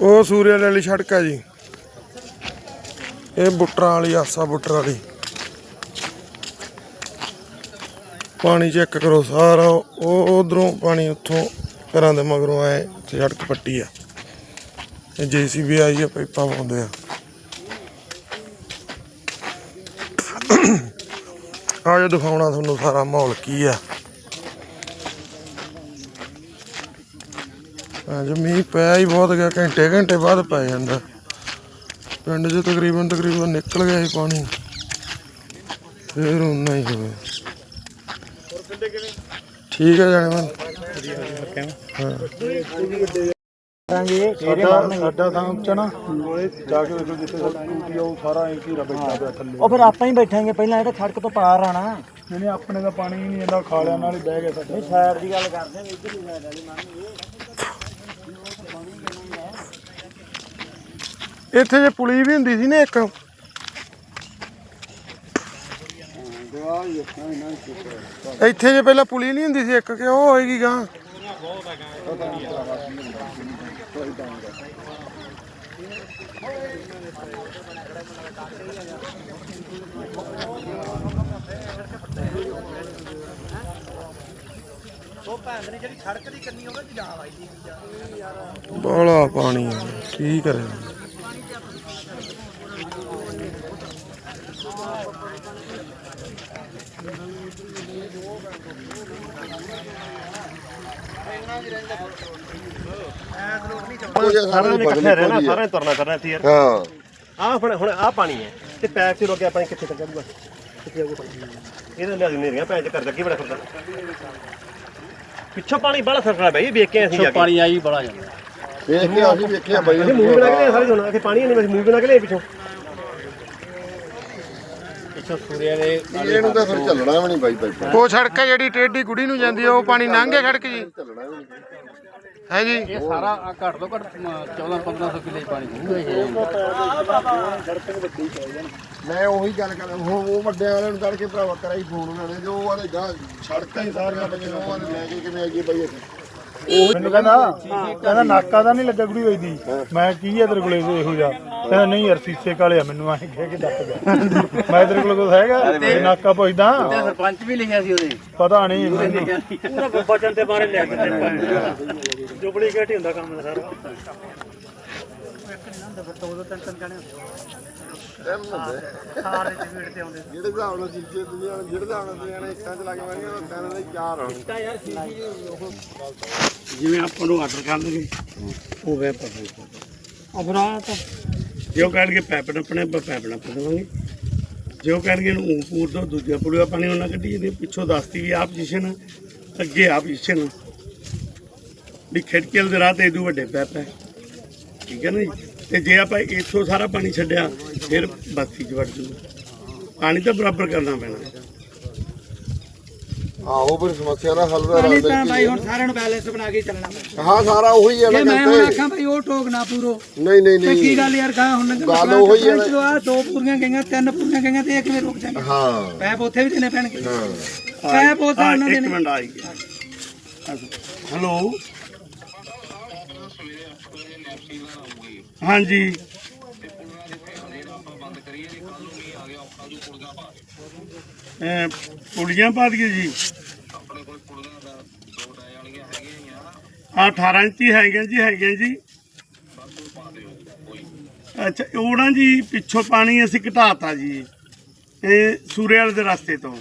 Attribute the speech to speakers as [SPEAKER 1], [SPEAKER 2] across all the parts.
[SPEAKER 1] ਉਹ ਸੂਰਿਆ ਵਾਲੀ ਸੜਕ ਆ ਜੀ। ਇਹ ਬੁੱਟਰਾਂ ਵਾਲੀ, ਆਸਾ ਬੁੱਟਰ ਵਾਲੀ। ਪਾਣੀ ਚੈੱਕ ਕਰੋ ਸਾਰਾ, ਉਹ ਉਧਰੋਂ ਪਾਣੀ ਉੱਥੋਂ ਘਰਾਂ ਦੇ ਮਗਰੋਂ ਆਏ ਸੜਕ ਪੱਟੀ ਆ। ਇਹ ਜੀਸੀਬੀ ਆਈ ਆ, ਪਾਈਪਾਂ ਪਾਉਂਦੇ ਆ। ਆ ਜੋ ਦਿਖਾਉਣਾ ਤੁਹਾਨੂੰ ਸਾਰਾ ਮਾਹੌਲ ਕੀ ਆ। ਅੱਜ ਮੀਂਹ ਪਿਆ ਹੀ ਬਹੁਤ ਗਿਆ ਘੰਟੇ ਘੰਟੇ ਬਾਅਦ ਪੈ ਜਾਂਦਾ। ਪਿੰਡ 'ਚ ਤਕਰੀਬਨ ਤਕਰੀਬਨ ਨਿਕਲ ਗਿਆ ਸੀ ਪਾਣੀ। ਫੇਰ ਉਨਾ ਹੀ ਹੋਵੇ ਠੀਕ ਹੈ ਜਾਣੇ ਮਨ।
[SPEAKER 2] ਸਾਡਾ ਸਾਡਾ ਥਾਂ ਉੱਚਾ ਨਾ। ਕੋਲੇ ਜਾ ਕੇ ਵੇਖੋ ਜਿੱਥੇ ਸਾਡੀ ਟੂਟੀ ਆ ਉਹ ਸਾਰਾ ਐਂ ਘੀਰਾ ਬੈਠਾ ਪਿਆ ਥੱਲੇ।
[SPEAKER 3] ਉਹ ਫਿਰ ਆਪਾਂ ਹੀ ਬੈਠਾਂਗੇ ਪਹਿਲਾਂ ਇਹ ਤਾਂ ਸੜਕ ਤੋਂ ਪਾਰ ਆਣਾ
[SPEAKER 2] ਨਹੀਂ ਨਹੀਂ ਆਪਣੇ ਦਾ ਪਾਣੀ ਹੀ ਨਹੀਂ ਜਾਂਦਾ ਖਾਲਿਆਂ ਨਾਲ ਹੀ ਬਹਿ ਗਿਆ ਸਾਡਾ।
[SPEAKER 3] ਸਾਈਡ ਦੀ ਗੱਲ ਕਰਦੇ ਹਾਂ ਇਧਰਲੀ ਸਾਈਡ ਵਾਲੀ ਮੰਨ
[SPEAKER 1] ਇੱਥੇ ਜੇ ਪੁਲੀ ਵੀ ਹੁੰਦੀ ਸੀ ਨਾ ਇੱਕ। ਇੱਥੇ ਜੇ ਪਹਿਲਾਂ ਪੁਲੀ ਨਹੀਂ ਹੁੰਦੀ ਸੀ ਇੱਕ ਕਿ ਉਹ ਹੋਏਗੀ ਗਾਂ? ਬੜਾ ਪਾਣੀ ਆ ਕੀ ਕਰੇ?
[SPEAKER 4] ਸਾਰਿਆਂ ਨੇ ਇਕੱਠੇ ਰਹਿਣਾ ਸਾਰਿਆਂ ਨੇ ਤੁਰਨਾ ਕਰਨਾ ਇੱਥੇ ਯਾਰ।
[SPEAKER 5] ਹਾਂ।
[SPEAKER 4] ਆਹ ਹੁਣ ਹੁਣ ਆਹ ਪਾਣੀ ਹੈ ਤੇ ਪੈਪ ਚ ਰੋਕੇ ਆਪਾਂ ਕਿੱਥੇ ਤੱਕ ਜਾਊਗਾ? ਕਿੱਥੇ ਜਾਊਗਾ ਪਾਣੀ? ਇਹਦਾ ਲਿਆ ਨਹੀਂ ਰਹੀਆਂ ਪੈਂਚ ਕਰ ਲੱਗੀ ਬੜਾ ਫਿਰਦਾ। ਪਿੱਛੋਂ ਪਾਣੀ ਬੜਾ ਸਰਕਣਾ ਬਈ ਵੇਖ ਕੇ ਅਸੀਂ ਜਾ ਕੇ।
[SPEAKER 3] ਪਾਣੀ ਆਈ ਬੜਾ ਜਾਂਦਾ।
[SPEAKER 5] ਵੇਖ ਕੇ ਅਸੀਂ ਵੇਖਿਆ ਬਈ।
[SPEAKER 4] ਮੂਵੀ ਬਣਾ ਕੇ ਸਾਰੇ ਦੋਨਾਂ ਇੱਥੇ ਪਾਣੀ ਨਹੀਂ ਬਸ ਮੂਵੀ ਬਣਾ ਕੇ ਲਿਆਏ ਪਿੱਛੋਂ।
[SPEAKER 3] ਪਿੱਛੋਂ ਸੂਰਿਆ ਦੇ
[SPEAKER 5] ਇਹਨੂੰ ਤਾਂ ਫਿਰ ਚੱਲਣਾ ਵੀ ਨਹੀਂ ਬਾਈ ਬਾਈ
[SPEAKER 1] ਉਹ ਸੜਕ ਹੈ ਜਿਹੜੀ ਟੇਢੀ ਗੁੜੀ ਨੂੰ ਜਾਂਦੀ ਆ ਉਹ ਪਾਣੀ ਲੰਘ ਗਿਆ ਸੜਕ ਜੀ।
[SPEAKER 5] ਚੱਲਣਾ ਵੀ ਨਹੀਂ
[SPEAKER 1] ਹੈ ਜੀ।
[SPEAKER 3] ਇਹ ਸਾਰਾ ਘੱਟ ਤੋਂ ਘੱਟ 14 1500 ਕਿਲੇ ਪਾਣੀ ਹੋਊਗਾ ਇਹ।
[SPEAKER 5] ਮੈਂ ਉਹੀ ਗੱਲ ਕਰ ਉਹ ਉਹ ਵੱਡਿਆਂ ਵਾਲਿਆਂ ਨੂੰ ਤੜਕੇ ਭਰਾਵਾ ਕਰਾਈ ਫੋਨ ਉਹਨਾਂ ਨੇ ਜੋ ਉਹਦੇ ਗਾਂ ਸੜਕਾਂ ਹੀ ਸਾਰੀਆਂ ਬੱਚੀਆਂ ਉਹ ਨੇ ਲੈ ਕੇ ਕਿਵੇਂ ਆਈਏ ਬਾਈ ਇੱਥੇ?
[SPEAKER 2] ਮੈਨੂੰ ਕਹਿੰਦਾ ਕਹਿੰਦਾ ਨਾਕਾ ਦਾ ਨਹੀਂ ਲੱਗਾ ਗੁੜੀ ਵਈਦੀ ਮੈਂ ਕੀ ਆ ਤੇਰੇ ਕੋਲੇ ਇਹੋ ਜਿਹਾ? ਕਹਿੰਦਾ ਨਹੀਂ ਯਾਰ ਸੀਸੇ ਕਾਲੇ ਆ ਮੈਨੂੰ ਐਂ ਕਹਿ ਕੇ ਡੱਕ ਗਿਆ। ਮੈਂ ਤੇਰੇ ਕੋਲ ਕੁਛ ਹੈਗਾ? ਇਹ ਨਾਕਾ ਪੁੱਛਦਾ।
[SPEAKER 3] ਸਰਪੰਚ ਵੀ ਲਿਖਿਆ ਸੀ ਉਹਦੇ।
[SPEAKER 2] ਪਤਾ ਨਹੀਂ। ਮੈਨੂੰ
[SPEAKER 3] ਪੂਰਾ ਬਚਨ ਤੇ ਬਾਰੇ ਲੈ ਕੇ ਡੁਪਲੀਕੇਟ ਹੀ ਹੁੰਦਾ ਕੰਮ ਸਾਰਾ।
[SPEAKER 5] ਜਿਹੜੇ ਹਿਸਾਬ ਨਾਲ ਸੀਸੇ ਦੁਨੀਆ ਨੇ ਜਿਹੜੇ ਹਿਸਾਬ ਨਾਲ ਦੁਨੀਆ ਨੇ ਇੱਕਾਂ ਚ ਲੱਗ ਮਾਰੀਆਂ ਉਹ ਕਹਿੰਦੇ ਨੇ ਚਾਰ ਹੁਣ
[SPEAKER 6] ਜਿਵੇਂ ਆਪਾਂ ਨੂੰ ਆਰਡਰ ਕਰਨਗੇ। ਉਹ ਵੇ ਪਤਾ ਅਫਰਾ ਤਾਂ ਜੇ ਉਹ ਕਹਿਣਗੇ ਪੈਪ ਨੱਪਣੇ ਆਪਾਂ ਪੈਪ ਨੱਪ ਦੇਵਾਂਗੇ। ਉਹ ਕਹਿਣਗੇ ਨੂੰ ਊਂ ਤੋਂ ਦੋ, ਦੂਜਾ ਪੁੜਿਆ ਪਾਣੀ ਉਹਨਾਂ ਕੱਢੀ ਇਹਦੇ ਪਿੱਛੋਂ ਦੱਸਦੀ ਵੀ ਆਹ ਪੋਜੀਸ਼ਨ ਅੱਗੇ ਆ। ਪੋਜੀਸ਼ਨ ਵੀ ਖਿੜਕੀਲ ਦੇ ਰਾਹ ਤੇ ਇਦੋਂ ਵੱਡੇ ਪੈਪ ਹੈ ਠੀਕ ਹੈ ਨਾ ਜੀ? ਤੇ ਜੇ ਆਪਾਂ ਇੱਥੋਂ ਸਾਰਾ ਪਾਣੀ ਛੱਡਿਆ, ਫਿਰ ਬਸਤੀ ਚ ਵੜ ਜੂਗਾ। ਪਾਣੀ ਤਾਂ ਬਰਾਬਰ ਕਰਨਾ ਪੈਣਾ।
[SPEAKER 5] ਆਹੋ ਪਰ ਸਮੱਸਿਆ ਦਾ ਹੱਲ ਦਾ ਰਲ ਮਿਲ
[SPEAKER 3] ਭਾਈ ਹੁਣ ਸਾਰਿਆਂ ਨੂੰ ਬੈਲੈਂਸ ਬਣਾ ਕੇ ਚੱਲਣਾ ਪੈਂਦਾ
[SPEAKER 5] ਹਾਂ ਸਾਰਾ ਉਹੀ ਹੈ ਨਾ
[SPEAKER 3] ਜੇ ਮੈਂ ਹੁਣ
[SPEAKER 5] ਕਹਿੰਦੇ
[SPEAKER 3] ਆਖਾਂ ਭਾਈ ਉਹ ਟੋਕ ਨਾ ਪੂਰੋ।
[SPEAKER 5] ਨਹੀਂ ਨਹੀਂ
[SPEAKER 3] ਤੇ ਕੀ
[SPEAKER 5] ਨਹੀਂ।
[SPEAKER 3] ਗੱਲ ਯਾਰ ਕਹਾ ਹੁਣ
[SPEAKER 5] ਗੱਲ ਉਹੀ ਹੈ ਨਾ।
[SPEAKER 3] ਚਲੋ ਆ ਦੋ ਪੂਰੀਆਂ ਗਈਆਂ ਤਿੰਨ ਪੂਰੀਆਂ ਗਈਆਂ ਤੇ ਇਹ ਕਿਵੇਂ ਰੁਕ ਜਾਣਗੇ
[SPEAKER 5] ਹਾਂ।
[SPEAKER 3] ਪੈਪ ਉੱਥੇ ਵੀ ਦੇਣੇ ਪੈਣਗੇ।
[SPEAKER 5] ਹਾਂ।
[SPEAKER 3] ਪੈਪ ਉੱਥੇ ਉਹਨਾਂ ਦੇ
[SPEAKER 6] ਇੱਕ
[SPEAKER 3] ਨੇ
[SPEAKER 6] ਮਿੰਟ ਆ ਗਿਆ ਹੈਲੋ। ਹਾਂਜੀ। ਇਹ ਪੁੜੀਆਂ ਪਾ ਦਈਏ ਜੀ। ਆ 18 ਇੰਚੀ ਹੈਗੀਆਂ ਜੀ ਹੈਗੀਆਂ ਜੀ। ਅੱਛਾ, ਉਹ ਨਾ ਜੀ, ਪਿੱਛੋਂ ਪਾਣੀ ਅਸੀਂ ਘਟਾਤਾ ਜੀ ਇਹ ਸੂਰੇ ਵਾਲੇ ਦੇ ਰਸਤੇ ਤੋਂ।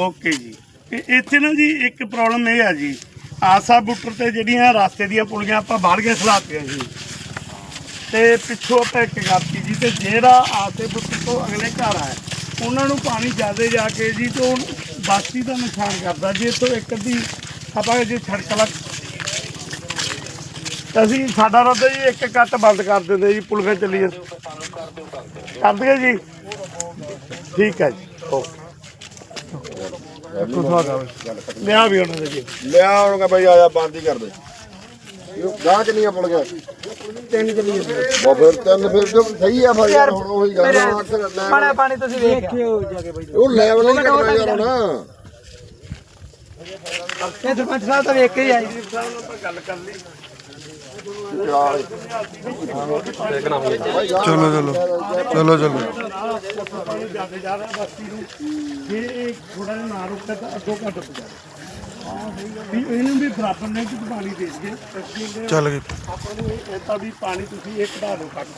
[SPEAKER 6] ਓਕੇ ਜੀ। ਇੱਥੇ ਨਾ ਜੀ, ਇੱਕ ਪ੍ਰੋਬਲਮ ਇਹ ਆ ਜੀ, ਆਸਾ ਬੁੱਟਰ ਤੇ ਜਿਹੜੀਆਂ ਰਸਤੇ ਦੀਆਂ ਪੁਲੀਆਂ ਆਪਾਂ ਬਾਹਰ ਗਿਆ ਖਲਾਤੀਆਂ ਜੀ। ਤੇ ਪਿੱਛੋਂ ਆਪਾਂ ਇੱਕ ਕਰਤੀ ਜੀ, ਤੇ ਜਿਹੜਾ ਆਸੇ ਬੁੱਟਰ ਤੋਂ ਅਗਲੇ ਘਰ ਆ ਉਹਨਾਂ ਨੂੰ ਪਾਣੀ ਜ਼ਿਆਦਾ ਜਾ ਕੇ ਜੀ, ਤੋਂ ਬਾਸੀ ਦਾ ਨੁਕਸਾਨ ਕਰਦਾ ਜੀ ਇੱਥੋਂ ਇੱਕ ਅੱਧੀ ਆਪਾਂ ਜੇ ਸੜਕ ਲੱਗ ਅਸੀਂ ਸਾਡਾ ਰੱਦਾ ਜੀ ਇੱਕ ਕੱਟ ਬੰਦ ਕਰ ਦਿੰਦੇ ਜੀ ਪੁਲੀਆਂ ਚੱਲੀਏ। ਕਰ ਦਈਏ ਜੀ? ਠੀਕ ਹੈ ਜੀ ਓਕੇ। ਲਿਆ ਵੀ ਉਹਨਾਂ ਦੇ ਜੀ।
[SPEAKER 5] ਲਿਆ ਉਹਨੂੰ ਬਾਈ ਆਇਆ ਬੰਦ ਹੀ ਕਰ ਦੇ। ਗਾਹ ਕਿੰਨੀਆਂ ਪੁਲ ਗਿਆ ਤਿੰਨ ਚੱਲੀ ਉਹ ਫਿਰ ਤਿੰਨ ਫਿਰ ਜੋ ਸਹੀ ਆ ਫਿਰ ਹੁਣ ਉਹੀ ਗੱਲ ਆ
[SPEAKER 3] ਪਾਣੀ ਪਾਣੀ ਤੁਸੀਂ ਵੇਖਿਓ ਜਾ ਕੇ ਬਾਈ
[SPEAKER 5] ਉਹ ਲੈਵਲ ਨਹੀਂ ਕੱਟਣਾ ਯਾਰ ਹੁਣ।
[SPEAKER 7] ਇਹ ਸਰਪੰਚ ਸਾਹਿਬ ਤਾਂ ਵੇਖ ਕੇ ਹੀ ਆਈ
[SPEAKER 1] ਚਲੋ ਚਲੋ। ਚਲੋ ਚਲੋ।
[SPEAKER 6] ਜਾਂਦੇ ਜਾ ਰਿਹਾ ਬਸਤੀ ਨੂੰ ਜੇ ਇਹ ਥੋੜਾ ਜਿਹਾ ਨਾ ਰੁਕਦਾ ਤਾਂ ਅੱਗੋਂ ਘੱਟ ਪੁਜਾ ਵੀ ਇਹਨੂੰ ਵੀ ਬਰਾਬਰ ਨੇ ਕਿ ਪਾਣੀ ਦੇ ਦੇ ਅਸੀਂ
[SPEAKER 1] ਚੱਲ ਗਈ
[SPEAKER 6] ਆਪਾਂ ਨੂੰ ਇਹ ਤਾਂ ਵੀ ਪਾਣੀ ਤੁਸੀਂ ਇੱਕ ਢਾ ਦਿਓ ਕੱਟ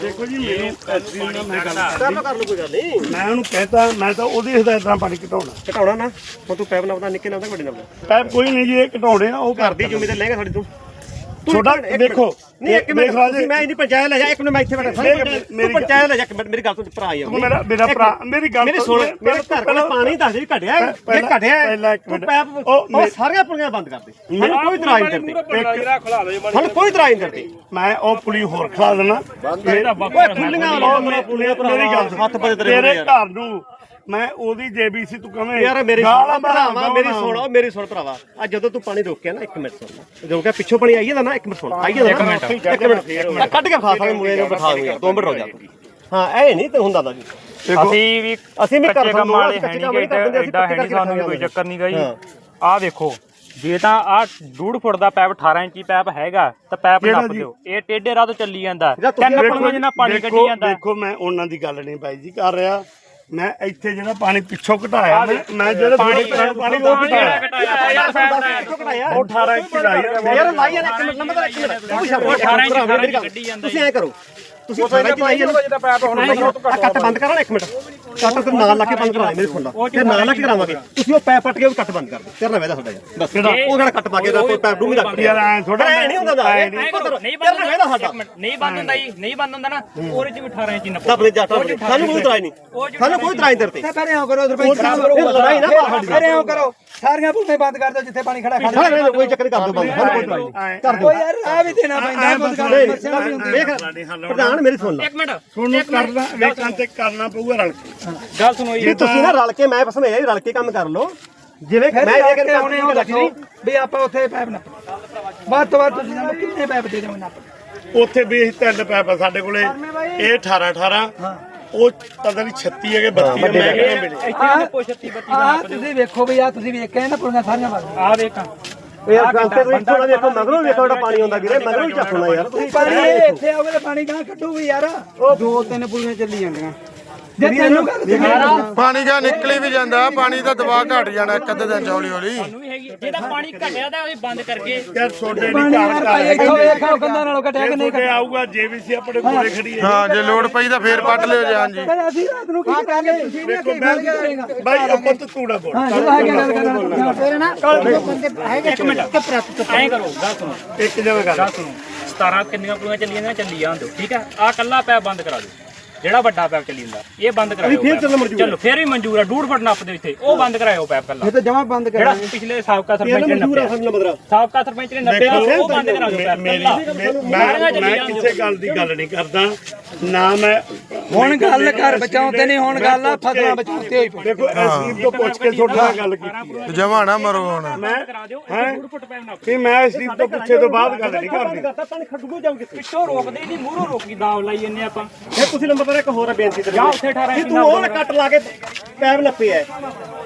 [SPEAKER 6] ਦੇਖੋ ਜੀ ਮੈਨੂੰ ਐਸੀ ਨਾਲ ਮੈਂ ਗੱਲ
[SPEAKER 4] ਕਰ ਲਓ ਕਰ ਲਓ ਕੋਈ ਗੱਲ ਨਹੀਂ।
[SPEAKER 6] ਮੈਂ ਉਹਨੂੰ ਕਹਿਤਾ ਮੈਂ ਤਾਂ ਉਹਦੀ ਹਦਾਇਤ ਨਾਲ ਪਾਣੀ ਘਟਾਉਣਾ।
[SPEAKER 4] ਘਟਾਉਣਾ ਨਾ ਹੁਣ ਤੂੰ ਪੈਪ ਨਾਪਦਾ ਨਿੱਕੇ ਨਾਪਦਾ ਵੱਡੇ ਨਾਪਦਾ
[SPEAKER 6] ਪੈਪ ਕੋਈ ਨਹੀਂ ਜੀ ਇਹ ਘਟਾਉਣੇ ਆ ਉਹ
[SPEAKER 4] ਘਰ ਦੀ ਜ਼ਿੰਮੇਵਾਰੀ ਲੈਗਾ ਸਾਡੀ ਤੂੰ। ਤੂੰ
[SPEAKER 6] ਛੋਟਾ
[SPEAKER 4] ਇੱਕ ਮਿੰਟ,
[SPEAKER 6] ਦੇਖੋ
[SPEAKER 4] ਨਹੀਂ ਇੱਕ ਮਿੰਟ ਤੁਸੀਂ ਮੈਂ ਇਹਦੀ ਪੰਚਾਇਤ ਲੈ ਜਾ ਇੱਕ ਮਿੰਟ ਮੈਂ ਇੱਥੇ ਬੈਠਾ
[SPEAKER 6] ਮੇਰੀ-
[SPEAKER 4] ਤੂੰ
[SPEAKER 6] ਮੇਰੀ
[SPEAKER 4] ਪੰਚਾਇਤ ਲੈ ਜਾ ਇੱਕ ਮਿੰਟ ਮੇਰੀ ਗੱਲ ਸੁਣ ਭਰਾ ਹੀ ਆ
[SPEAKER 6] ਤੂੰ ਮੇਰਾ ਮੇਰਾ ਭਰਾ ਮੇਰੀ ਗੱਲ
[SPEAKER 4] ਮੇਰੀ
[SPEAKER 6] ਤਾਂ-
[SPEAKER 4] ਸੁਣ ਮੇਰੇ ਘਰ ਕੋਲ ਪਾਣੀ ਦੱਸ ਦੇ ਘਟਿਆ ਹੈ। ਜੇ ਘਟਿਆ ਹੈ,
[SPEAKER 6] ਪਹਿਲਾਂ ਇੱਕ
[SPEAKER 4] ਤੂੰ
[SPEAKER 6] ਮਿੰਟ।
[SPEAKER 4] ਪੈਪ
[SPEAKER 6] ਉਹ
[SPEAKER 4] ਸਾਰੀਆਂ ਪੁਲੀਆਂ ਬੰਦ ਕਰ ਦੇ। ਸਾਨੂੰ ਕੋਈ ਇਤਰਾਜ਼ ਨਹੀਂ ਕਰਦੀ। ਸਾਨੂੰ ਕੋਈ ਇਤਰਾਜ਼ ਨਹੀਂ ਕਰਦੀ।
[SPEAKER 6] ਮੈਂ ਉਹ ਪੁਲੀ ਹੋਰ ਖਾ ਦੇਣਾ। ਮੇਰਾ
[SPEAKER 4] ਓਏ ਪੁਲੀਆਂ ਮੇਰਾ ਪੁਲੀਆਂ ਭਰਾ
[SPEAKER 6] ਮੇਰੀ ਗੱਲ
[SPEAKER 4] ਹੱਥ ਪਜੇ ਤੇਰੇ
[SPEAKER 6] ਘਰ ਨੂੰ ਮੈਂ ਉਹਦੀ ਜੇਬੀਸੀ ਤੂੰ ਕਵੇਂ?
[SPEAKER 4] ਯਾਰ ਮੇਰੀ
[SPEAKER 6] ਗਾਲਾਂ
[SPEAKER 4] ਭਰਾਵਾ ਮੇਰੀ ਸੁਣ ਮੇਰੀ ਸੁਣ ਭਰਾਵਾ। ਅੱਜ ਜਦੋਂ ਤੂੰ ਪਾਣੀ ਰੋਕਿਆ ਨਾ ਇੱਕ ਮਿੰਟ ਸੁਣ। ਜਦੋਂ ਕਿ ਪਿੱਛੋਂ ਪਾਣੀ ਆਈ ਜਾਂਦਾ ਨਾ ਇੱਕ ਮਿੰਟ ਸੁਣ। ਆਈ ਜਾਂਦਾ ਨਾ। ਇੱਕ ਮਿੰਟ। ਆਹ ਕੱਢ ਕੇ ਖਾ ਸਕਦੇ ਮੂਹਰੇ ਨੂੰ ਬਿਠਾ ਦੂੰਗਾ। ਦੋ ਮਿੰਟ ਰੋ ਜਾ ਤੂੰ। ਹਾਂ ਇਹ ਨਹੀਂ ਤੇ ਹੁੰਦਾ ਦਾ ਜੀ।
[SPEAKER 8] ਅਸੀਂ ਵੀ
[SPEAKER 4] ਅਸੀਂ ਵੀ
[SPEAKER 8] ਕੱਚੇ
[SPEAKER 4] ਘਰ
[SPEAKER 8] ਕੰਮ ਵਾਲੇ
[SPEAKER 4] ਕੱਚੇ
[SPEAKER 8] ਹੈ
[SPEAKER 4] ਕੰਮ
[SPEAKER 8] ਨਹੀਂ
[SPEAKER 4] ਨਹੀਂ ਕਰਦੇ, ਅਸੀਂ
[SPEAKER 8] ਐਡਾ ਹੈ
[SPEAKER 4] ਪੱਕੇ
[SPEAKER 8] ਨਹੀਂ ਸਾਨੂੰ
[SPEAKER 4] ਕਰਕੇ
[SPEAKER 8] ਕੋਈ ਚੱਕਰ ਨਹੀਂ ਗਾ ਜੀ
[SPEAKER 4] ਹਾਂ।
[SPEAKER 8] ਆਹ ਦੇਖੋ ਜੇ ਤਾਂ ਆਹ ਡੂਢ ਫੁੱਟ ਦਾ ਪੈਪ 18 ਇੰਚੀ ਪੈਪ ਹੈਗਾ ਤਾਂ ਪੈਪ ਨੱਪ? ਦਿਓ। ਇਹ ਟੇਢੇ ਰਾਹ ਤੋਂ ਚੱਲੀ ਜਾਂਦਾ। ਤਿੰਨ ਪਣੀਆਂ ਜਿੰਨਾ ਪਾਣੀ ਕੱਢੀ ਜਾਂਦਾ।
[SPEAKER 6] ਦੇਖੋ ਮੈਂ ਉਹਨਾਂ ਦੀ ਗੱਲ ਨਹੀਂ ਬਾਈ ਜੀ ਕਰ ਰਿਹਾ। ਮੈਂ ਇੱਥੇ ਜਿਹੜਾ ਪਾਣੀ ਪਿੱਛੋਂ ਘਟਾਇਆ ਮੈਂ ਮੈਂ ਜਿਹੜਾ ਪਾਣੀ ਪਾਣੀ ਉਹ ਘਟਾਇਆ। ਉਹ 18 ਇੰਚ ਲਾਇਆ
[SPEAKER 4] ਯਾਰ ਲਾਈ ਜਾਂਦਾ ਇੱਕ ਮਿੰਟ ਨੰਬਰ ਇੱਕ ਮਿੰਟ ਤੂੰ ਸ਼ਬਦ 18 ਇੰਚ ਮੇਰੀ ਗੱਲ ਤੁਸੀਂ ਐ ਕਰੋ। ਤੁਸੀਂ 18 ਇੰਚ ਲਾਈ ਜਾਂਦਾ ਕੱਟ ਬੰਦ ਕਰਾਂ। ਇੱਕ ਮਿੰਟ। ਕੱਟ ਤੇ ਨਾਲ ਲਾ ਕੇ ਬੰਦ ਕਰਾ ਮੇਰੇ ਖੁੱਲਾ ਤੇ ਨਾਲ ਲਾ ਕੇ ਕਰਾਵਾਂਗੇ। ਤੁਸੀਂ ਉਹ ਪੈਪ ਪੱਟ ਕੇ ਉਹ ਕੱਟ ਬੰਦ ਕਰ ਦਿਓ। ਕਰਨਾ ਵੇਦਾ ਸਾਡਾ ਯਾਰ ਬਸ। ਉਹ ਜਿਹੜਾ ਕੱਟ ਪਾ ਕੇ ਕੋਈ ਪੈਪ ਡੂੰਗੀ ਰੱਖ
[SPEAKER 6] ਯਾਰ ਐ ਥੋੜਾ
[SPEAKER 4] ਐ ਨਹੀਂ ਹੁੰਦਾ ਦਾ।
[SPEAKER 8] ਨਹੀਂ ਬੰਦ ਹੁੰਦਾ ਸਾਡਾ। ਨਹੀਂ ਬੰਦ ਹੁੰਦਾ ਜੀ ਨਹੀਂ ਬੰਦ ਹੁੰਦਾ ਨਾ। ਉਹਦੇ ਚ ਵੀ 18 ਇੰਚੀ ਨੱਪ।
[SPEAKER 4] ਦੱਬ ਲੈ ਜਾ ਸਾਨੂੰ ਕੋਈ ਇਤਰਾਜ਼ ਨਹੀਂ। ਸਾਨੂੰ ਕੋਈ ਇਤਰਾਜ਼ ਨਹੀਂ ਕਰਤੇ
[SPEAKER 7] ਪਰੇ ਆਓ ਕਰੋ ਸਰਪੰਚ ਸਾਹਿਬ
[SPEAKER 4] ਇਹ ਲੜਾਈ ਨਾ
[SPEAKER 7] ਕਰੋ। ਸਾਰੀਆਂ ਪੁਲਵੇਂ ਬੰਦ ਕਰ ਦਿਓ ਜਿੱਥੇ ਪਾਣੀ ਖੜਾ ਖੜਾ
[SPEAKER 4] ਦਿਓ, ਕੋਈ ਚੱਕਰ ਨਹੀਂ ਕਰ ਦਿਓ ਬੰਦ ਕੋਈ ਕਰ ਦਿਓ।
[SPEAKER 7] ਓ ਯਾਰ ਆ ਵੀ ਦੇਣਾ ਪੈਂਦਾ ਕੁਝ ਗੱਲ
[SPEAKER 4] ਨਹੀਂ,
[SPEAKER 7] ਸਮੱਸਿਆ ਵੀ ਹੁੰਦੀ
[SPEAKER 4] ਦੇਖ ਪ੍ਰਧਾਨ ਮੇਰੀ ਸੁਣ ਲੈ
[SPEAKER 8] ਇੱਕ ਮਿੰਟ
[SPEAKER 6] ਤੁਹਾਨੂੰ ਕਰਨਾ ਵੇਖਾਂ ਤੇ ਕਰਨਾ ਪਊਗਾ ਰਲ ਕੇ।
[SPEAKER 8] ਗੱਲ ਸੁਣੋ ਜੀ।
[SPEAKER 4] ਤੁਸੀਂ ਨਾ ਰਲ ਕੇ ਮੈਂ ਬਸ ਮੈਂ ਰਲ ਕੇ ਕੰਮ ਕਰ ਲਓ। ਜਿਵੇਂ
[SPEAKER 7] ਫਿਰ
[SPEAKER 4] ਮੈਂ ਇਹ
[SPEAKER 7] ਜਾ ਕੇ
[SPEAKER 4] ਕਹਿੰਦਾ
[SPEAKER 7] ਆਉਣੇ ਹੋ ਦੱਸੋ ਵੀ ਆਪਾਂ ਉੱਥੇ ਪੈਪ ਨਾ ਵੱਧ ਤੋਂ ਵੱਧ ਤੁਸੀਂ ਸਾਨੂੰ ਕਿੰਨੇ ਪੈਪ ਦੇ ਦਿਓ ਨਾ
[SPEAKER 6] ਉੱਥੇ ਵੀ ਤਿੰਨ ਪੈਪ ਆ ਸਾਡੇ ਕੋਲੇ ਇਹ 18 18 ਉਹ ਪਤਾ ਨਹੀਂ 36 ਹੈਗੇ 32 ਮੈਂ ਕਿਹਨੇ ਮਿਲੇ
[SPEAKER 8] ਇੱਥੇ ਨੱਪੋ 36 32
[SPEAKER 7] ਆ ਤੁਸੀਂ ਵੇਖੋ ਵੀ ਆ ਤੁਸੀਂ ਵੇਖ ਕੇ ਆਏ ਨਾ ਪੁਲੀਆਂ ਸਾਰੀਆਂ ਬੰਦ
[SPEAKER 8] ਆਹ ਵੇਖ।
[SPEAKER 4] ਯਾਰ ਗੱਲ ਤੇ ਤੁਸੀਂ ਥੋੜਾ ਵੇਖੋ ਮਗਰੋਂ ਵੇਖੋ ਜਿਹੜਾ ਪਾਣੀ ਆਉਂਦਾ ਵੀਰੇ ਮਗਰੋਂ ਹੀ ਚੱਕਣਾ ਯਾਰ। ਤੁਸੀਂ
[SPEAKER 7] ਪਾਣੀ ਇਹ ਇੱਥੇ ਆਓਗੇ ਤਾਂ ਪਾਣੀ ਗਾਂ ਕੱਢੂਗੀ ਯਾਰ। ਉਹ ਦੋ ਤਿੰਨ ਪੁਲੀਆਂ ਚੱਲੀ ਜਾਂਦੀਆਂ। ਜੇ ਤੈਨੂੰ
[SPEAKER 1] ਪਾਣੀ ਜਾਂ ਨਿਕਲੀ ਵੀ ਜਾਂਦਾ ਪਾਣੀ ਦਾ ਦਬਾਅ ਘਟ ਜਾਣਾ ਇੱਕ ਅੱਧੇ ਦਿਨ ਚ ਹੌਲੀ ਹੌਲੀ।
[SPEAKER 8] ਵੀ ਹੈਗੀ ਜੇ ਤਾਂ ਪਾਣੀ ਘਟਿਆ ਤਾਂ ਉਹ ਬੰਦ ਕਰਕੇ।
[SPEAKER 6] ਯਾਰ ਛੋਡੇ
[SPEAKER 7] ਪਾਣੀ
[SPEAKER 6] ਨਹੀਂ
[SPEAKER 7] ਯਾਰ
[SPEAKER 6] ਘਰ
[SPEAKER 7] ਭਾਈ ਇੱਥੋਂ ਵੇਖੋ ਕੰਨਾਂ ਨਾਲੋਂ ਘਟਿਆ ਕਿ ਨਹੀਂ
[SPEAKER 6] ਛੋਡੇ ਆਊਗਾ ਜੇਬੀਸੀ ਆਪਣੇ ਕੋਲੇ ਖੜੀ ਹੈ।
[SPEAKER 1] ਹਾਂ ਜੇ ਲੋੜ ਪਈ ਤਾਂ ਫੇਰ ਪੱਟ ਲਿਓ ਜੀ ਹਾਂਜੀ।
[SPEAKER 7] ਘਟਿਆ ਅਸੀਂ ਰਾਤ ਨੂੰ ਕੀ ਕਰਾਂਗੇ? ਤੁਸੀਂ ਵੀ ਕੀ ਗੱਲ ਕਰੇਗਾ
[SPEAKER 6] ਬਾਈ ਆਪਾਂ ਤਾਂ ਤੂੜਾ ਬੋਲ।
[SPEAKER 7] ਹਾਂ ਜਦੋਂ ਆ ਕੇ ਗੱਲ ਕਰਨਾ। ਤੇਰੇ ਨਾਲ
[SPEAKER 8] ਇੱਕ ਮਿੰਟ। ਐਂ ਕਰੋ ਗੱਲ ਸੁਣੋ।
[SPEAKER 6] ਇੱਕ ਜਗ੍ਹਾ ਗੱਲ।
[SPEAKER 8] ਗੱਲ ਸੁਣੋ। 17 ਕਿੰਨੀਆਂ ਪੁਲੀਆਂ ਚੱਲੀਆਂ ਨੇ ਚੱਲੀ ਜਾਣ ਦਿਓ ਠੀਕ ਹੈ? ਆ ਕੱਲਾ ਪੈਪ ਬੰਦ ਕਰਾ ਦਿਓ। ਜਿਹੜਾ ਵੱਡਾ ਪੈਪ ਚੱਲੀ ਜਾਂਦਾ ਇਹ ਬੰਦ ਕਰਾਇਓ
[SPEAKER 4] ਫਿਰ
[SPEAKER 8] ਚਲੋ ਫੇਰ ਵੀ ਮਨਜ਼ੂਰ ਆ ਡੂਢ ਫੁੱਟ ਨੱਪ ਦਿਓ ਇੱਥੇ ਉਹ ਬੰਦ ਕਰਾਇਓ ਪੈਪ ਕੱਲਾ
[SPEAKER 7] ਤਾਂ ਜਮਾ ਬੰਦ
[SPEAKER 8] ਜਿਹੜਾ ਪਿਛਲੇ ਸਾਬਕਾ ਸਰਪੰਚ ਨੇ
[SPEAKER 4] ਮਨਜ਼ੂਰ ਆ
[SPEAKER 8] ਨੱਪਿਆ
[SPEAKER 4] ਸਾਨੂੰ ਮਦਰਾ।
[SPEAKER 8] ਸਾਬਕਾ ਸਰਪੰਚ ਨੇ ਨੱਪਿਆ ਉਹ ਬੰਦ ਕਰਾ ਦਿਓ ਪੈਪ
[SPEAKER 6] ਮੇਰੀ ਮੈਂ ਮੈਂ ਕਿਸੇ ਗੱਲ ਦੀ ਗੱਲ ਨਹੀਂ ਕਰਦਾ। ਨਾ ਮੈਂ
[SPEAKER 7] ਹੁਣ ਗੱਲ ਕਰ ਬਚਾਉਂਦੇ ਨਹੀਂ ਹੁਣ ਗੱਲ ਆ ਫਸਲਾਂ ਬਚਾਉਂਦੇ ਹੋਈ ਪਈ।
[SPEAKER 6] ਦੇਖੋ ਐਸਡੀਐਮ ਤੋਂ ਪੁੱਛ ਕੇ ਤੁਹਾਡੇ ਗੱਲ ਕੀਤੀ ਹੈ।
[SPEAKER 1] ਜਮਾ ਨਾ ਮਰੋ ਹੁਣ।
[SPEAKER 6] ਮੈਂ
[SPEAKER 8] ਕਰਾ ਦਿਓ? ਡੂਢ ਫੁੱਟ ਪੈਪ ਨੱਪ
[SPEAKER 6] ਕਿ ਮੈਂ ਐਸਡੀਐਮ ਤੋਂ ਪੁੱਛੇ ਤੋਂ ਬਾਅਦ ਗੱਲ ਨਹੀਂ
[SPEAKER 4] ਕਿੱਥੇ?
[SPEAKER 8] ਪਿੱਛੋਂ ਰੋਕਦੇ ਨਹੀਂ ਮੂਹਰੋਂ ਰੋਕ ਦਾਵ ਲਾਈ ਜੰਨੇ ਆਪਾਂ।
[SPEAKER 4] ਫਿਰ ਤੁਸੀਂ ਨੰਬਰ ਇੱਕ ਹੋਰ ਬੇਨਤੀ ਤੇ
[SPEAKER 8] ਜਾ ਉੱਥੇ 18
[SPEAKER 4] ਕਿ ਤੂੰ ਉਹ ਕੱਟ ਲਾ ਕੇ ਪੈਪ ਨੱਪਿਆ।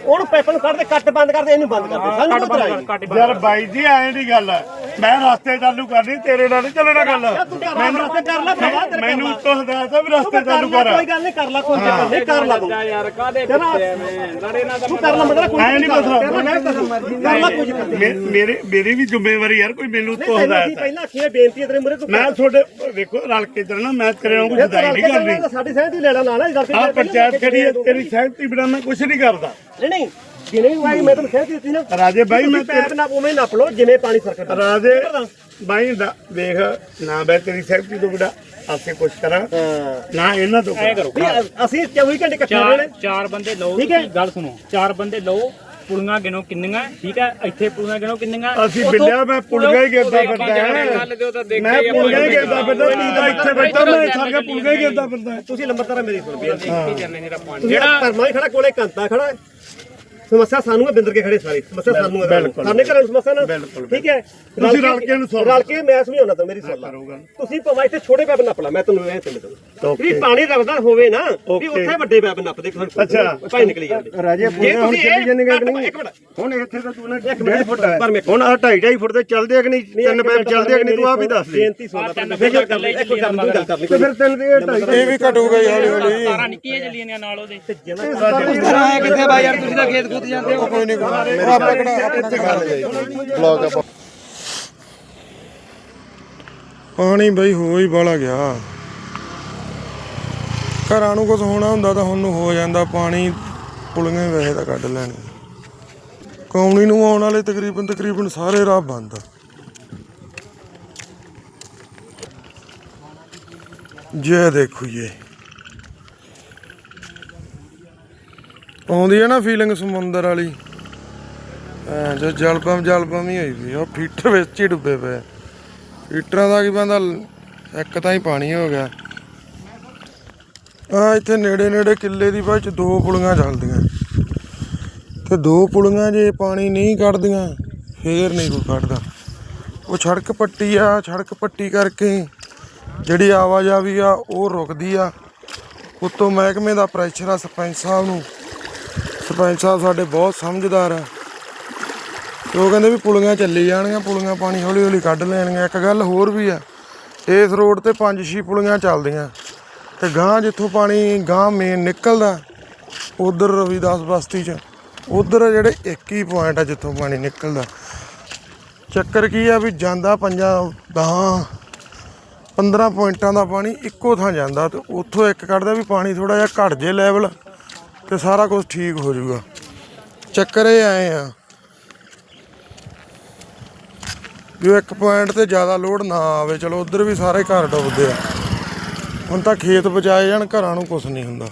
[SPEAKER 4] ਉਹਨੂੰ ਪੈਪ ਨੂੰ ਕੱਢ ਦੇ ਕੱਟ ਬੰਦ ਕਰ ਦੇ ਇਹਨੂੰ ਬੰਦ ਕਰ ਦੇ। ਸਾਨੂੰ ਕੋਈ ਨਹੀਂ
[SPEAKER 8] ਕੱਟ
[SPEAKER 6] ਯਾਰ ਬਾਈ ਜੀ ਐਂ ਦੀ ਗੱਲ। ਹੈ ਮੈਂ ਰਸਤੇ ਚਾਲੂ ਕਰਨੀ ਤੇਰੇ ਨਾਲ ਨਹੀਂ ਚੱਲਣਾ ਗੱਲ।
[SPEAKER 4] ਮੈਨੂੰ ਰਸਤੇ ਕਰ ਲੈ ਤੇਰੇ
[SPEAKER 6] ਮੈਨੂੰ ਤੋਂ ਹਦਾਇਤ ਹੈ ਵੀ ਰਸਤੇ ਚਾਲੂ ਕਰ।
[SPEAKER 4] ਕੋਈ ਗੱਲ ਨਹੀਂ ਕਰ ਲਾ ਕੋਈ ਚੱਕਰ ਨਹੀਂ ਕਰ ਲਾ ਤੂੰ।
[SPEAKER 8] ਯਾਰ ਕਾਦੇ
[SPEAKER 4] ਲੜੇ ਨਾ ਤੂੰ ਕਰ ਲਾ ਮਤਲਬ ਕੋਈ
[SPEAKER 6] ਐਂ ਨਹੀਂ ਮਸਲਾ
[SPEAKER 4] ਕਰ ਲਾ ਕੋਈ
[SPEAKER 6] ਮੇ- ਮੇਰੇ ਮੇਰੀ ਵੀ ਜ਼ਿੰਮੇਵਾਰੀ ਯਾਰ ਕੋਈ ਮੈਨੂੰ ਤੋਂ
[SPEAKER 4] ਤੈਨੂੰ ਅਸੀਂ
[SPEAKER 6] ਹਦਾਇਤ ਹੈ
[SPEAKER 4] ਪਹਿਲਾਂ ਆਖੀਏ ਬੇਨਤੀ ਤੇਰੇ ਮੂਰੇ ਤੂੰ
[SPEAKER 6] ਮੈਂ ਤੁਹਾਡੇ ਵੇਖੋ ਰਲ ਕੇ ਚੱਲਣਾ ਮੈਂ ਤੇਰੇ ਵਾਂਗੂ ਜਦਾਈ ਨਹੀਂ ਕਰਨੀ।
[SPEAKER 4] ਸਾਡੀ ਸਹਿਮਤੀ ਲੈ ਲਾ ਨਾਲ ਹੀ ਗੱਲ
[SPEAKER 6] ਆ ਪੰਚਾਇਤ ਖੜੀ ਹੈ ਤੇਰੀ ਸਹਿਮਤੀ ਬਿਨਾਂ ਮੈਂ ਕੁਝ ਨਹੀਂ ਕਰਦਾ।
[SPEAKER 4] ਨਹੀਂ ਨਹੀਂ ਜਿਵੇਂ ਵੀ ਆਈ ਮੈਂ ਤੁਹਾਨੂੰ ਸਹਿਮਤੀ ਦਿੱਤੀ ਨਾ
[SPEAKER 6] ਰਾਜੇ ਬਾਈ ਮੈਂ
[SPEAKER 4] ਪੈਪ ਨਾ ਉਵੇਂ ਨੱਪ ਲਓ ਜਿਵੇਂ ਪਾਣੀ ਸਰਕਟ
[SPEAKER 6] ਰਾਜੇ ਬਾਈ ਦਾ ਵੇਖ ਨਾ ਮੈਂ ਤੇਰੀ ਸਹਿਮਤੀ ਤੋਂ ਬਿਨਾਂ ਆਪੇ ਕੁਝ ਕਰਾਂ ਨਾ ਇਹਨਾਂ ਤੋਂ
[SPEAKER 8] ਐ ਕਰੋ।
[SPEAKER 4] ਅਸੀਂ 24 ਘੰਟੇ ਇਕੱਠੇ ਰਹਿਣੇ।
[SPEAKER 8] ਚਾਰ ਬੰਦੇ ਲਓ
[SPEAKER 4] ਠੀਕ ਹੈ।
[SPEAKER 8] ਗੱਲ ਸੁਣੋ। ਚਾਰ ਬੰਦੇ ਲਓ ਪੁਲੀਆਂ ਗਿਣੋ ਕਿੰਨੀਆਂ ਠੀਕ ਹੈ? ਇੱਥੇ ਪੁਲੀਆਂ ਗਿਣੋ ਕਿੰਨੀਆਂ।
[SPEAKER 6] ਅਸੀਂ ਬਿੱਲਿਆ ਮੈਂ ਪੁਲਗਾ ਹੀ ਗਿਰਦਾ ਫਿਰਦਾ ਹੈ। ਮੈਂ ਪੁਲਗਾ ਹੀ ਗਿਰਦਾ ਫਿਰਦਾ ਤੂੰ ਤਾਂ ਇੱਥੇ ਬੈਠਾ ਮੈਂ ਸਾਰੀਆਂ ਪੁਲਗਾ ਹੀ ਗਿਰਦਾ ਫਿਰਦਾ
[SPEAKER 4] ਤੁਸੀਂ ਲੰਬਰਦਾਰਾ ਮੇਰੀ ਸੁਣ ਬੇਨਤੀ ਜਿਹੜਾ ਪਰਮਾ ਹੀ ਖੜਾ ਕੋਲੇ ਕੰਤਾ ਖੜਾ। ਸਮੱਸਿਆ ਸਾਨੂੰ ਹੈ ਬਿੰਦਰ ਕੇ ਖੜੇ ਸਾਰੇ। ਸਮੱਸਿਆ ਸਾਨੂੰ ਹੈ ਸਾਹਮਣੇ ਘਰਾਂ ਨੂੰ ਸਮੱਸਿਆ ਨਾ। ਠੀਕ ਹੈ?
[SPEAKER 6] ਤੁਸੀਂ ਰਲ ਕੇ ਇਹਨੂੰ solve
[SPEAKER 4] ਰਲ ਕੇ ਮੈਂ ਸਮਝਾਉਣਾ ਤਾਂ ਮੇਰੀ ਸੁਣ ਲਾ ਤੁਸੀਂ ਭਾਵੇਂ ਇੱਥੇ ਛੋਟੇ ਪੈਪ ਨੱਪ ਲਾ ਮੈਂ ਤੁਹਾਨੂੰ ਇਹ ਤੇ। ਵੀ ਪਾਣੀ ਰਵਦਾ ਹੋਵੇ ਨਾ ਵੀ ਉੱਥੇ ਵੱਡੇ ਪੈਪ ਨੱਪ ਦੇ ਅੱਛਾ। ਭਾਈ ਨਿਕਲੀ ਜਾਂਦੇ।
[SPEAKER 5] ਰਾਜੇ
[SPEAKER 4] ਜੇ ਤੁਸੀਂ ਚੱਲੀ ਜਾਂਦੇ ਇੱਕ ਮਿੰਟ।
[SPEAKER 5] ਹੁਣ ਇੱਥੇ ਤਾਂ ਤੂੰ
[SPEAKER 4] ਇੱਕ ਮਿੰਟ ਫੁੱਟ ਪਰ ਮੈਂ
[SPEAKER 5] ਹੁਣ ਆ 2.5 2.5 ਫੁੱਟ ਤੇ ਚੱਲਦੇ ਆ ਕਿ ਨਹੀਂ? ਤਿੰਨ ਪੈਪ ਚੱਲਦੇ ਆ ਕਿ ਨਹੀਂ? ਤੂੰ ਆਪ ਹੀ ਦੱਸ ਦੇ।
[SPEAKER 4] ਬੇਨਤੀ ਸੁਣ ਲੈ ਗੱਲ ਕਰ ਲਈ ਇੱਕ ਗੱਲ ਤੂੰ ਗੱਲ ਕਰ
[SPEAKER 5] ਤੇ ਫਿਰ ਤਿੰਨ ਤੇ 2.5
[SPEAKER 1] ਇਹ ਵੀ ਘਟੂਗਾ ਹੀ ਹੌਲੀ। ਹੌਲੀ
[SPEAKER 8] ਤਾਰਾਂ ਨਿੱਕੀਆਂ ਚੱਲੀਆਂ ਨੇ ਨਾਲ ਉਹਦੇ।
[SPEAKER 7] ਆਏ ਕਿੱਥੇ ਬਾਈ ਯਾਰ ਤੁਸੀਂ ਤਾਂ ਖੇਤ ਖੁੱਤ ਜਾਂਦੇ ਹੋ?
[SPEAKER 1] ਕੋਈ ਨਹੀਂ ਉਹ ਆਪਾਂ ਕਿਹੜਾ ਇੱਥੇ ਗੱਲ
[SPEAKER 5] ਬਲੌਕ ਆਪਾਂ
[SPEAKER 1] ਪਾਣੀ ਬਈ ਹੋ ਹੀ ਬਾਲਾ ਗਿਆ। ਘਰਾਂ ਨੂੰ ਕੁਝ ਹੋਣਾ ਹੁੰਦਾ ਤਾਂ ਹੁਣ ਨੂੰ ਹੋ ਜਾਂਦਾ। ਪਾਣੀ ਪੁਲੀਆਂ ਵੈਸੇ ਤਾਂ ਕੱਢ ਲੈਣੇ। ਕੌਣੀ ਨੂੰ ਆਉਣ ਵਾਲੇ ਤਕਰੀਬਨ ਤਕਰੀਬਨ ਸਾਰੇ ਰਾਹ ਬੰਦ। ਆ ਜੇ ਦੇਖੋ ਇਹ। ਆਉਂਦੀ ਹੈ ਨਾ ਫੀਲਿੰਗ ਸਮੁੰਦਰ ਵਾਲੀ। ਐ ਜੋ ਜਲਬਮ ਜਲਬਮ ਹੀ ਹੋਈ ਵੀ ਉਹ ਫੀਟਰ ਵਿੱਚ ਹੀ ਡੁੱਬੇ ਪਏ ਫੀਟਰਾਂ ਦਾ ਕੀ ਬੰਦਾ ਇੱਕ ਤਾਂ ਹੀ ਪਾਣੀ ਹੋ ਗਿਆ। ਆ ਇੱਥੇ ਨੇੜੇ ਨੇੜੇ ਕਿੱਲੇ ਦੀ ਬਾਅਦ ਚ ਦੋ ਪੁਲੀਆਂ ਚੱਲਦੀਆਂ। ਤੇ ਦੋ ਪੁਲੀਆਂ ਜੇ ਪਾਣੀ ਨਹੀਂ ਕੱਢਦੀਆਂ, ਫੇਰ ਨਹੀਂ ਕੋਈ ਕੱਢਦਾ। ਉਹ ਸੜਕ ਪੱਟੀ ਆ, ਸੜਕ ਪੱਟੀ ਕਰਕੇ ਜਿਹੜੀ ਆਵਾਜਾਈ ਆ, ਉਹ ਰੁਕਦੀ ਆ। ਉਤੋਂ ਮਹਿਕਮੇ ਦਾ ਪ੍ਰੈਸ਼ਰ ਆ ਸਰਪੰਚ ਸਾਹਿਬ ਨੂੰ। ਸਰਪੰਚ ਸਾਹਿਬ ਸਾਡੇ ਬਹੁਤ ਸਮਝਦਾਰ ਆ। ਉਹ ਕਹਿੰਦੇ ਵੀ ਪੁਲੀਆਂ ਚੱਲੀ ਜਾਣਗੀਆਂ, ਪੁਲੀਆਂ ਪਾਣੀ ਹੌਲੀ ਹੌਲੀ ਕੱਢ ਲੈਣਗੀਆਂ। ਇੱਕ ਗੱਲ ਹੋਰ ਵੀ ਆ, ਇਸ ਰੋਡ ਤੇ ਪੰਜ ਛੇ ਪੁਲੀਆਂ ਚੱਲਦੀਆਂ। ਤੇ ਗਾਂ ਜਿੱਥੋਂ ਪਾਣੀ ਗਾਂ ਮੇਨ ਨਿਕਲਦਾ, ਉਧਰ ਰਵੀਦਾਸ ਬਸਤੀ ਚ। ਉਧਰ ਜਿਹੜੇ ਇੱਕ ਹੀ ਪੁਆਇੰਟ ਆ ਜਿੱਥੋਂ ਪਾਣੀ ਨਿਕਲਦਾ। ਚੱਕਰ ਕੀ ਆ ਵੀ ਜਾਂਦਾ ਪੰਜਾਂ ਦਹਾਂ 15 ਪੁਆਇੰਟਾਂ ਦਾ ਪਾਣੀ ਇੱਕੋ ਥਾਂ ਜਾਂਦਾ ਤੇ ਉੱਥੋਂ ਇੱਕ ਕੱਢਦਾ ਵੀ ਪਾਣੀ ਥੋੜਾ ਜਿਹਾ ਘਟ ਜੇ ਲੈਵਲ ਤੇ ਸਾਰਾ ਕੁਝ ਠੀਕ ਹੋ ਜਾਊਗਾ। ਚੱਕਰ ਇਹ ਆਏ ਆ ਵੀ ਇੱਕ ਪੁਆਇੰਟ ਤੇ ਜ਼ਿਆਦਾ ਲੋਡ ਨਾ ਆਵੇ। ਚਲੋ, ਉਧਰ ਵੀ ਸਾਰੇ ਘਰ ਡੁੱਬਦੇ ਆ। ਹੁਣ ਤਾਂ ਖੇਤ ਬਚਾਏ ਜਾਣ, ਘਰਾਂ ਨੂੰ ਕੁਝ ਨਹੀਂ ਹੁੰਦਾ।